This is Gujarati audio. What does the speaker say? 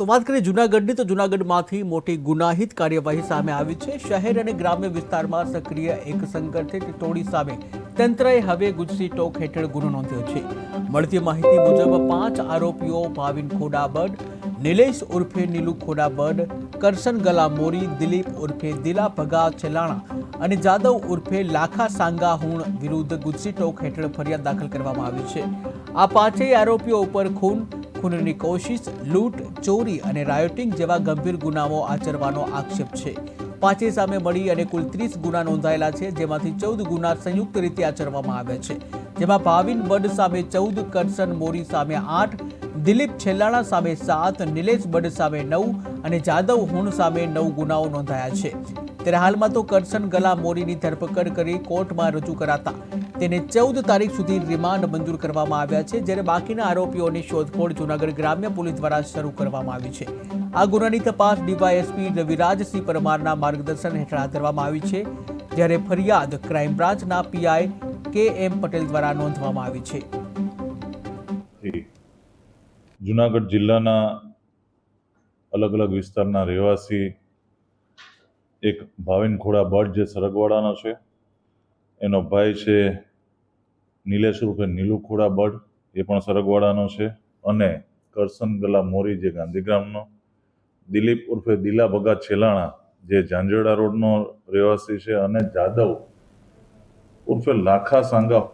તો વાત કરીએ જુનાગઢની, તો જુનાગઢમાંથી મોટી ગુનાહિત કાર્યવાહી સામે આવી છે. શહેર અને ગ્રામ્ય વિસ્તારમાં સક્રિય એક સંગઠિત ટોળી સામે તંત્રએ હવે ગુજસી ટોક હેઠળ ગુનો નોંધ્યો છે. મળતી માહિતી મુજબ પાંચ આરોપીઓ ભાવિન ખોડાબડ, નિલેશ ઉર્ફે નીલુ ખોડાબડ, કરશન ગલા મોરી દિલીપ ઉર્ફે દિલા ભગા છેલાણા અને જાદવ ઉર્ફે લાખા સાંગા હુણ વિરુદ્ધ ગુજસી ટોક હેઠળ ફરિયાદ દાખલ કરવામાં આવી છે. આ પાંચેય આરોપીઓ ઉપર ખૂન ખૂનની કોશિશ, લૂંટ, ચોરી અને રાયોટિંગ જેવા ગંભીર ગુનાઓ આચરવાનો આક્ષેપ છે. પાંચે સામે મળી અને કુલ ત્રીસ ગુના નોંધાયેલા છે, જેમાંથી ચૌદ ગુના સંયુક્ત રીતે આચરવામાં આવ્યા છે. જેમાં ભાવિન બડ સામે ચૌદ કરસન મોરી સામે આઠ દિલીપ છેલ્લાણા સામે સાત, નિલેશ બડ સામે નવ અને જાદવ હુણ સામે નવ ગુનાઓ નોંધાયા છે. ત્યારે હાલમાં તો કરશન ગલા મોરીની ધરપકડ કરી કોર્ટમાં રજૂ કરાતા. તેને ચૌદ તારીખ સુધી રિમાન્ડ મંજૂર કરવામાં આવ્યા છે, જ્યારે બાકીના આરોપીઓની શોધખોળ જૂનાગઢ ગ્રામ્ય પોલીસ દ્વારા શરૂ કરવામાં આવી છે. આ ગુનાની તપાસ ડીવાયએસપી રવિરાજસિંહ પરમારના માર્ગદર્શન હેઠળ હાથ ધરવામાં આવી છે, જ્યારે ફરિયાદ ક્રાઇમ બ્રાન્ચના પીઆઈ કે એમ પટેલ દ્વારા નોંધવામાં આવી છે. જુનાગઢ જિલ્લાના અલગ અલગ વિસ્તારના રહેવાસી એક ભાવિન ખોડા ભટ્ટ જે સરગવાડાનો છે, એનો ભાઈ છે નિલેશ ઉર્ફે નીલુ ખોડા ભટ્ટ એ પણ સરગવાડાનો છે અને કરસન ગલા મોરી જે ગાંધીગ્રામનો, દિલીપ ઉર્ફે દિલા ભગા છેલાણા જે ઝાંઝરડા રોડનો રહેવાસી છે અને જાદવ ઉર્ફે લાખા સાંગા